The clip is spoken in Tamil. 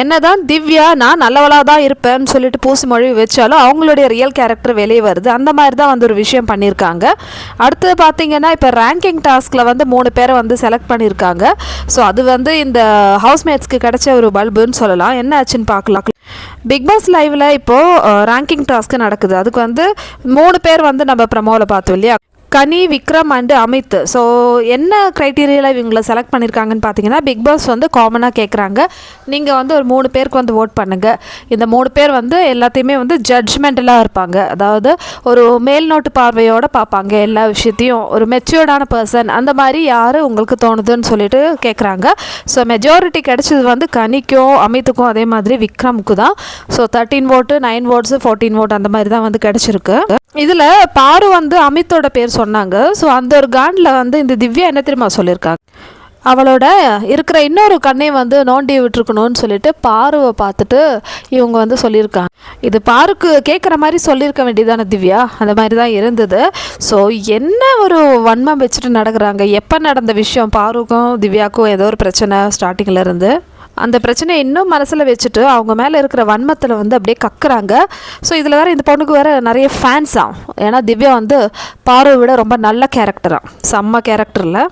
என்னதான் திவ்யா நான் நல்லவளாக தான் இருப்பேன்னு சொல்லிட்டு பூசி மொழி வச்சாலும் அவங்களுடைய ரியல் கேரக்டர் வெளியே வருது. அந்த மாதிரி தான் வந்து ஒரு விஷயம் பண்ணியிருக்காங்க. அடுத்தது பார்த்தீங்கன்னா இப்போ ரேங்கிங் டாஸ்கில் வந்து மூணு பேரை வந்து செலக்ட் பண்ணியிருக்காங்க. ஸோ அது வந்து இந்த ஹவுஸ்மேட்ஸ்க்கு கிடைச்ச ஒரு பல்புன்னு சொல்லலாம். என்ன ஆச்சுன்னு பார்க்கலாம். பிக் பாஸ் லைவில் இப்போது ரேங்கிங் டாஸ்க்கு நடக்குது. அதுக்கு வந்து மூணு பேர் வந்து நம்ம ப்ரமோவில் பார்த்தோம் இல்லையா? கனி விக்ரம் அண்டு அமித். ஸோ என்ன க்ரைட்டீரியாவில் இவங்களை செலக்ட் பண்ணியிருக்காங்கன்னு பார்த்தீங்கன்னா பிக் பாஸ் வந்து காமனாக கேட்குறாங்க நீங்கள் வந்து ஒரு மூணு பேருக்கு வந்து ஓட் பண்ணுங்கள் இந்த மூணு பேர் வந்து எல்லாத்தையுமே வந்து ஜட்ஜ்மெண்டலாக இருப்பாங்க. அதாவது ஒரு மேல்நோட்டு பார்வையோடு பார்ப்பாங்க எல்லா விஷயத்தையும். ஒரு மெச்சூர்டான பர்சன் அந்த மாதிரி யார் உங்களுக்கு தோணுதுன்னு சொல்லிட்டு கேட்குறாங்க ஸோ மெஜாரிட்டி கிடைச்சது வந்து கனிக்கும் அமித்துக்கும் அதே மாதிரி விக்ரமுக்கு தான் so thirteen vote nine votes fourteen vote அந்த மாதிரி தான் வந்து கிடச்சிருக்கு. இதில் பாரு வந்து அமித்தோட பேர் சொன்னாங்க. ஸோ அந்த ஒரு காண்டில் வந்து இந்த திவ்யா என்ன தெரியுமா சொல்லியிருக்காங்க அவளோட இருக்கிற இன்னொரு கண்ணை வந்து நோண்டி விட்டுருக்கணும்னு சொல்லிட்டு பாருவை பார்த்துட்டு இவங்க வந்து சொல்லியிருக்காங்க இது பாருக்கு கேட்குற மாதிரி சொல்லியிருக்க வேண்டியதானே திவ்யா? அந்த மாதிரி தான் இருந்தது. ஸோ என்ன ஒரு வன்மம் வச்சுட்டு நடக்கிறாங்க? எப்போ நடந்த விஷயம்? பாருக்கும் திவ்யாவுக்கும் ஏதோ ஒரு பிரச்சனை ஸ்டார்டிங்கில் இருந்து. அந்த பிரச்சனையை இன்னும் மனசில் வச்சுட்டு அவங்க மேலே இருக்கிற வன்மத்தில் வந்து அப்படியே கக்குறாங்க. ஸோ இதில் வேறு இந்த பொண்ணுக்கு வேறு நிறைய ஃபேன்ஸாம் ஏன்னா திவ்யா வந்து பார்வை விட ரொம்ப நல்ல கேரக்டராக செம்ம கேரக்டரில்